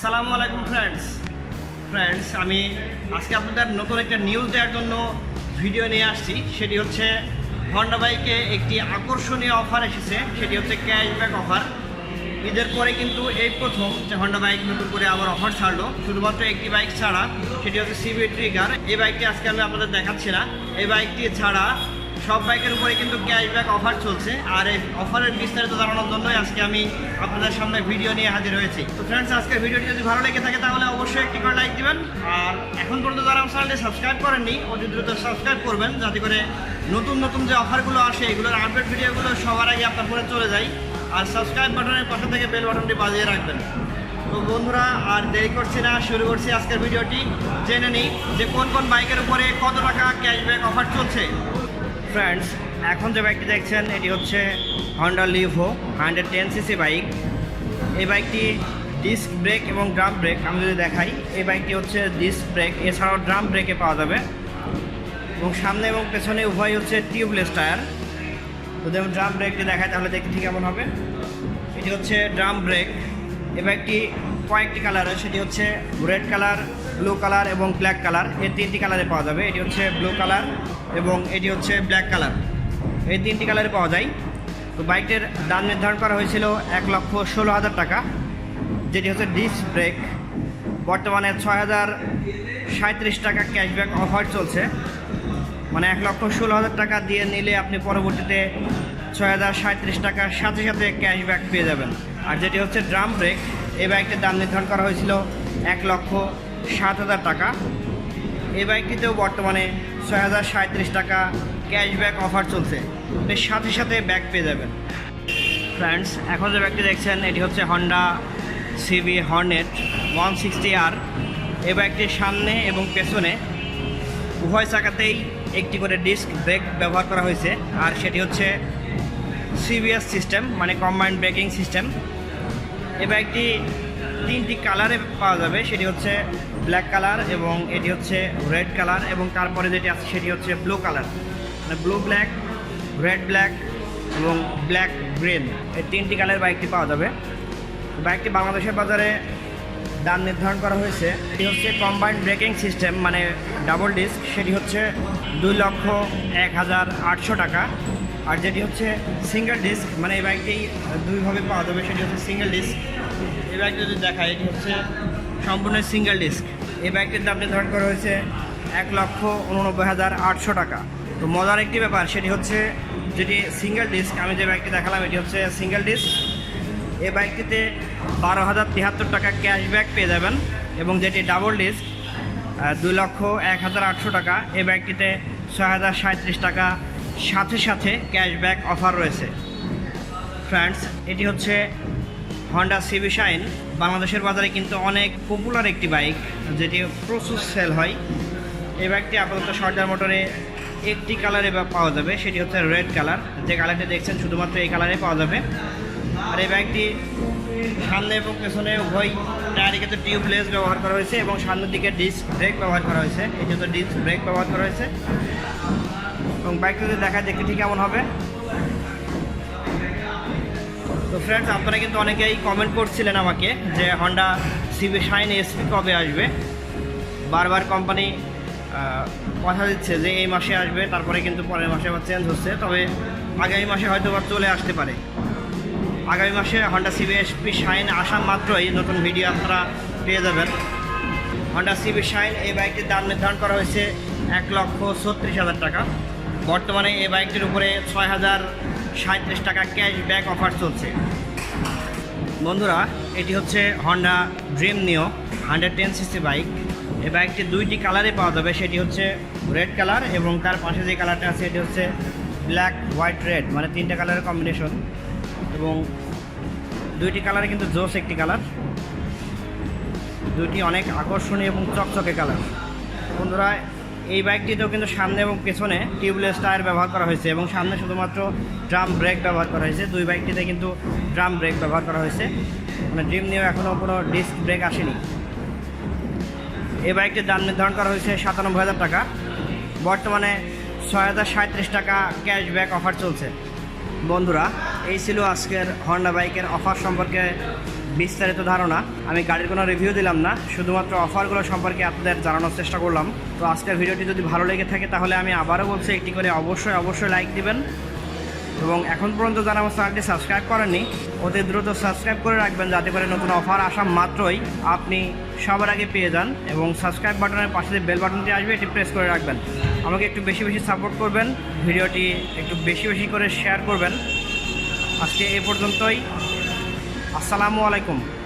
আসসালামু আলাইকুম friends friends আমি আজকে আপনাদের নতুন একটা নিউজ দেওয়ার জন্য ভিডিও নিয়ে আসছি। সেটি হচ্ছে হন্ডা বাইকে একটি আকর্ষণীয় অফার এসেছে। সেটি হচ্ছে ক্যাশব্যাক অফার ঈদের পরে কিন্তু এই প্রথম যে হন্ডা বাইক নতুন করে আবার অফার ছাড়লো। শুধুমাত্র একটি বাইক ছাড়া, সেটি হচ্ছে সিবি ট্রিগার এই বাইকটি আজকে আমি আপনাদের দেখাচ্ছি না। এই বাইকটি ছাড়া সব বাইকের উপরে কিন্তু ক্যাশব্যাক অফার চলছে। আর এই অফারের বিস্তারিত জানানোর জন্যই আজকে আমি আপনাদের সামনে ভিডিও নিয়ে হাজির হয়েছি। তো ফ্রেন্ডস আজকের ভিডিওটি যদি ভালো লেগে থাকে তাহলে অবশ্যই একটি করে লাইক দিবেন। আর এখন পর্যন্ত যারা আমার চ্যানেলটি সাবস্ক্রাইব করেননি, অতি দ্রুত সাবস্ক্রাইব করবেন, যাতে করে নতুন নতুন যে অফারগুলো আসে, এগুলোর আপডেট ভিডিওগুলো সবার আগে আপনার ফোনে চলে যায়। আর সাবস্ক্রাইব বাটনের পাশে থেকে বেল বাটনটি বাজিয়ে রাখবেন। তো বন্ধুরা, আর দেরি করছি না, শুরু করছি আজকের ভিডিওটি জেনে নিই যে কোন কোন বাইকের উপরে কত টাকা ক্যাশব্যাক অফার চলছে। ফ্রেন্ডস এখন যে বাইকটি দেখছেন, এটি হচ্ছে Honda Livo hundred ten CC bike এই বাইকটি ডিস্ক ব্রেক এবং ড্রাম ব্রেক আমি যদি দেখাই, এই বাইকটি হচ্ছে ডিস্ক ব্রেক এছাড়াও ড্রাম ব্রেকে পাওয়া যাবে। এবং সামনে এবং পেছনে উভয় হচ্ছে টিউবলেস টায়ার যদি আমি ড্রাম ব্রেকটি দেখাই, তাহলে দেখতে ঠিক কেমন হবে? এটি হচ্ছে ড্রাম ব্রেক এই বাইকটি কয়েকটি কালার সেটি হচ্ছে রেড কালার ব্লু কালার এবং ব্ল্যাক কালার এই তিনটি কালারে পাওয়া যাবে। এটি হচ্ছে ব্লু কালার এবং এটি হচ্ছে ব্ল্যাক কালার এই তিনটি কালারে পাওয়া যায়। তো বাইকটির দাম নির্ধারণ করা হয়েছিল এক লক্ষ ষোলো হাজার টাকা, যেটি হচ্ছে ডিস্ক ব্রেক বর্তমানে ছয় হাজার সাঁত্রিশ টাকা ক্যাশব্যাক অফার চলছে। মানে এক লক্ষ ষোলো হাজার টাকা দিয়ে নিলে আপনি পরবর্তীতে ছয় হাজার সাঁত্রিশ টাকার সাথে সাথে ক্যাশব্যাক পেয়ে যাবেন। আর যেটি হচ্ছে ড্রাম ব্রেক এই বাইকটির দাম নির্ধারণ করা হয়েছিল এক লক্ষ সাত হাজার টাকা। এই বাইকটিতেও বর্তমানে ছয় হাজার সাঁত্রিশ টাকা ক্যাশব্যাক অফার চলছে। এর সাথে সাথে ব্যাগ পেয়ে যাবেন। ফ্রেন্ডস এখন যে ব্যাগটি দেখছেন, এটি হচ্ছে Honda CB Hornet one sixty আর এই বাইকটির সামনে এবং পেছনে উভয় চাকাতেই একটি করে ডিস্ক ব্রেক ব্যবহার করা হয়েছে। আর সেটি হচ্ছে সিবিএস সিস্টেম মানে কম্বাইন্ড ব্রেকিং সিস্টেম এ বাইকটি তিনটি কালারে পাওয়া যাবে, সেটি হচ্ছে ব্ল্যাক কালার এবং এটি হচ্ছে রেড কালার এবং তারপরে যেটি আছে সেটি হচ্ছে ব্লু কালার মানে ব্লু ব্ল্যাক রেড ব্ল্যাক এবং ব্ল্যাক গ্রিন এই তিনটি কালারের বাইকটি পাওয়া যাবে। বাইকটি বাংলাদেশের বাজারে দাম নির্ধারণ করা হয়েছে। এটি হচ্ছে কম্বাইন্ড ব্রেকিং সিস্টেম মানে ডাবল ডিস্ক সেটি হচ্ছে দুই লক্ষ এক হাজার আটশো টাকা। আর যেটি হচ্ছে সিঙ্গেল ডিস্ক মানে এই বাইকটি দুইভাবে পাওয়া যাবে। সেটি হচ্ছে সিঙ্গেল ডিস্ক এই বাইকটি যদি দেখায় এটি হচ্ছে সম্পূর্ণ সিঙ্গেল ডিস্ক এই বাইকটির দাম নির্ধারণ করা হয়েছে এক লক্ষ উননব্বই হাজার আটশো টাকা। তো মজার একটি ব্যাপার, সেটি হচ্ছে যেটি সিঙ্গেল ডিস্ক আমি যে বাইকটি দেখালাম, এটি হচ্ছে সিঙ্গেল ডিস্ক এই বাইকটিতে বারো হাজার তিয়াত্তর টাকা ক্যাশব্যাক পেয়ে যাবেন এবং যেটি ডাবল ডিস্ক দুই লক্ষ এক হাজার আটশো টাকা। এই বাইকটিতে ছয় হাজার সাঁত্রিশ টাকা সাথে সাথে ক্যাশব্যাক অফার রয়েছে। ফ্রেন্ডস এটি হচ্ছে হন্ডা সিবি শাইন বাংলাদেশের বাজারে কিন্তু অনেক পপুলার একটি বাইক যেটি প্রচুর সেল হয়। এই বাইকটি আপাতত সর্দার মোটরে একটি কালারে পাওয়া যাবে, সেটি হচ্ছে রেড কালার যে কালারটি দেখছেন, শুধুমাত্র এই কালারে পাওয়া যাবে। আর এই বাইকটি সামনে এবং পেছনে উভয় টায়ারে কিন্তু টিউবলেস ব্যবহার করা হয়েছে এবং সামনের দিকে ডিস্ক ব্রেক ব্যবহার করা হয়েছে। এই জন্য ডিস্ক ব্রেক ব্যবহার করা হয়েছে। এবং বাইকটা যদি দেখা দেখতে ঠিক কেমন হবে। তো ফ্রেন্ডস আপনারা কিন্তু অনেকেই কমেন্ট করছিলেন আমাকে যে হন্ডা সিবি শাইন এসপি কবে আসবে? বারবার কোম্পানি কথা দিচ্ছে যে এই মাসে আসবে, তারপরে কিন্তু পরের মাসে আবার চেঞ্জ হচ্ছে। তবে আগামী মাসে হয়তো বা চলে আসতে পারে। আগামী মাসে হন্ডা সিবি এসপি শাইন আসা মাত্রই নতুন ভিডিও আপনারা পেয়ে যাবেন। হন্ডা সিবি শাইন এই বাইকটির দাম নির্ধারণ করা হয়েছে এক লক্ষ ছত্রিশ হাজার টাকা। বর্তমানে এই বাইকটির উপরে ছয় হাজার সাঁত্রিশ টাকা ক্যাশব্যাক অফার চলছে। বন্ধুরা, এটি হচ্ছে Honda Dream Neo hundred ten CC bike এই বাইকটি দুইটি কালারে পাওয়া যাবে, সেটি হচ্ছে রেড কালার এবং তার পাশে যে কালারটা আছে, এটি হচ্ছে ব্ল্যাক হোয়াইট রেড মানে তিনটা কালারের কম্বিনেশন এবং দুইটি কালারে কিন্তু জোস একটি কালার দুইটি অনেক আকর্ষণীয় এবং চকচকে কালার বন্ধুরা এই বাইকটিতেও কিন্তু সামনে এবং পেছনে টিউবলেস টায়ার ব্যবহার করা হয়েছে এবং সামনে শুধুমাত্র ড্রাম ব্রেক ব্যবহার করা হয়েছে। দুই বাইকটিতে কিন্তু ড্রাম ব্রেক ব্যবহার করা হয়েছে। মানে ড্রিম নিয়েও এখনও কোনো ডিস্ক ব্রেক আসেনি। এই বাইকটির দাম নির্ধারণ করা হয়েছে সাতানব্বই হাজার টাকা। বর্তমানে ছয় হাজার সাঁত্রিশ টাকা ক্যাশব্যাক অফার চলছে। বন্ধুরা, এই ছিল আজকের হন্ডা বাইকের অফার সম্পর্কে বিস্তারিত ধারণা, আমি গাড়ির কোনো রিভিউ দিলাম না, শুধুমাত্র অফারগুলো সম্পর্কে আপনাদের জানানোর চেষ্টা করলাম। তো আজকের ভিডিওটি যদি ভালো লেগে থাকে, তাহলে আমি আবারও বলছি, একটি করে অবশ্যই অবশ্যই লাইক দিবেন। এবং এখন পর্যন্ত যারা আমার চ্যানেলটি সাবস্ক্রাইব করেননি, অতি দ্রুত সাবস্ক্রাইব করে রাখবেন, যাতে করে নতুন অফার আসা মাত্রই আপনি সবার আগে পেয়ে যান এবং সাবস্ক্রাইব বাটনের পাশে যে বেল বাটনটি আসবে, এটি প্রেস করে রাখবেন। আমাকে একটু বেশি বেশি সাপোর্ট করবেন, ভিডিওটি একটু বেশি বেশি করে শেয়ার করবেন। আজকে এ পর্যন্তই। আসসালামু আলাইকুম।